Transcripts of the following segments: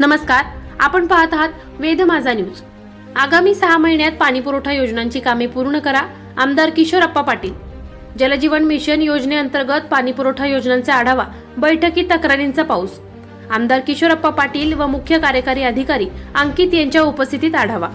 नमस्कार आपण पाहत आहात वेद माझा न्यूज. आगामी सहा महिन्यात पाणीपुरवठा योजनांची कामे पूर्ण करा आमदार किशोर अप्पा पाटील. जलजीवन मिशन योजनेअंतर्गत पाणीपुरवठा योजनांचा आढावा बैठकीत तक्रारींचा पाऊस. आमदार किशोरप्पा पाटील व मुख्य कार्यकारी अधिकारी अंकित यांच्या उपस्थितीत आढावा.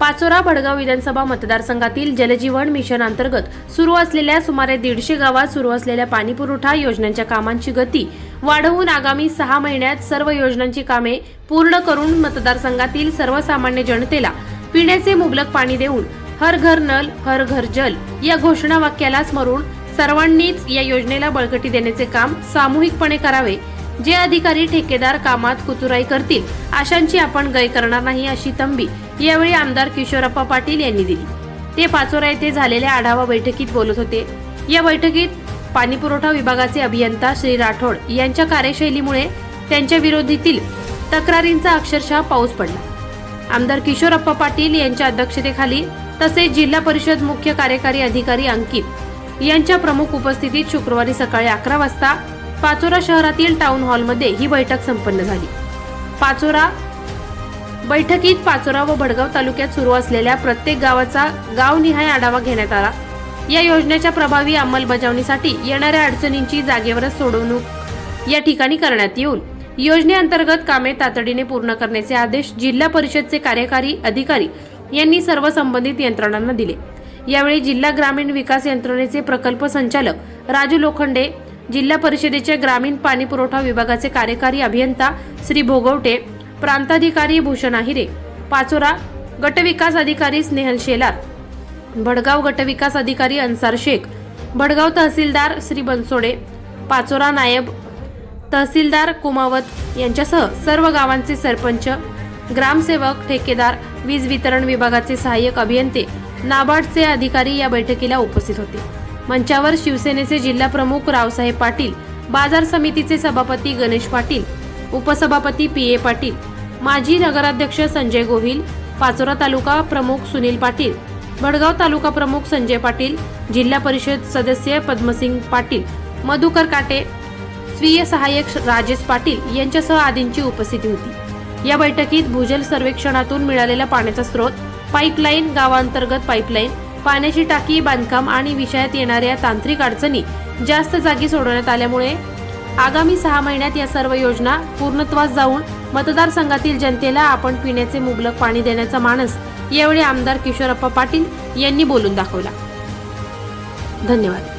पाचोरा भडगाव विधानसभा मतदारसंघातील जलजीवन मिशन अंतर्गत सुरू असलेल्या सुमारे दीडशे गावात सुरू असलेल्या पाणीपुरवठा योजनांच्या कामांची गती वाढवून आगामी सहा महिन्यात सर्व योजनांची कामे पूर्ण करून मतदारसंघातील सर्वसामान्य जनतेला पिण्याचे मुबलक पाणी देऊन हर घर नल हर घर जल या घोषणा वाक्याला स्मरून सर्वांनीच या योजनेला बळकटी देण्याचे काम सामूहिकपणे करावे जे अधिकारी ठेकेदार कामात कुचुराई करतील अशांची आपण गय करणार नाही अशी तंबी यावेळी आमदार किशोरप्पा पाटील यांनी दिली. ते पाचोरा येथे झालेल्या आढावा बैठकीत बोलत होते. या बैठकीत पाणीपुरवठा विभागाचे अभियंता श्री राठोड यांच्या कार्यशैलीमुळे त्यांच्या विरोधीतील तक्रारींचा अक्षरशः पाऊस पडला. आमदार किशोरप्पा पाटील यांच्या अध्यक्षतेखाली तसेच जिल्हा परिषद मुख्य कार्यकारी अधिकारी अंकित यांच्या प्रमुख उपस्थितीत शुक्रवारी सकाळी अकरा वाजता पाचोरा शहरातील टाउन हॉलमध्ये ही बैठक संपन्न झाली. पाचोरा बैठकीत पाचोरा व भडगाव तालुक्यात सुरू असलेल्या प्रत्येक गावाचा गावनिहाय आढावा घेण्यात आला. या योजनेच्या प्रभावी अंमलबजावणीसाठी येणाऱ्या अडचणींची जागेवरच सोडवणूक या ठिकाणी करण्यात येऊन योजनेअंतर्गत कामे तातडीने पूर्ण करण्याचे आदेश जिल्हा परिषदचे कार्यकारी अधिकारी यांनी सर्व संबंधित यंत्रणांना दिले. यावेळी जिल्हा ग्रामीण विकास यंत्रणेचे प्रकल्प संचालक राजू लोखंडे जिल्हा परिषदेच्या ग्रामीण पाणी पुरवठा विभागाचे कार्यकारी अभियंता श्री भोगवटे प्रांताधिकारी भूषण आहिरे पाचोरा गटविकास अधिकारी स्नेहल शेलार भडगाव गटविकास अधिकारी अन्सार शेख भडगाव तहसीलदार श्री बनसोडे पाचोरा नायब तहसीलदार कुमावत यांच्यासह सर्व गावांचे सरपंच ग्रामसेवक ठेकेदार वीज वितरण विभागाचे सहाय्यक अभियंते नाबार्डचे अधिकारी या बैठकीला उपस्थित होते. मंचावर शिवसेनेचे जिल्हा प्रमुख रावसाहेब पाटील बाजार समितीचे सभापती गणेश पाटील उपसभापती पी ए पाटील माजी नगराध्यक्ष संजय गोहिल पाचोरा तालुका प्रमुख सुनील पाटील भडगाव तालुका प्रमुख संजय पाटील जिल्हा परिषद सदस्य पद्मसिंग पाटील मधुकर काटे स्वीय सहाय्यक राजेश पाटील यांच्यासह आदींची उपस्थिती होती. या बैठकीत भूजल सर्वेक्षणातून मिळालेला पाण्याचा स्रोत पाईपलाईन गावांतर्गत पाईपलाईन पाण्याची टाकी बांधकाम आणि विषयात येणाऱ्या तांत्रिक अडचणी जास्त जागी सोडवण्यात आल्यामुळे आगामी सहा महिन्यात या सर्व योजना पूर्णत्वास जाऊन मतदारसंघातील जनतेला आपण पिण्याचे मुबलक पाणी देण्याचा मानस यावेळी आमदार किशोरप्पा पाटील यांनी बोलून दाखवला. धन्यवाद.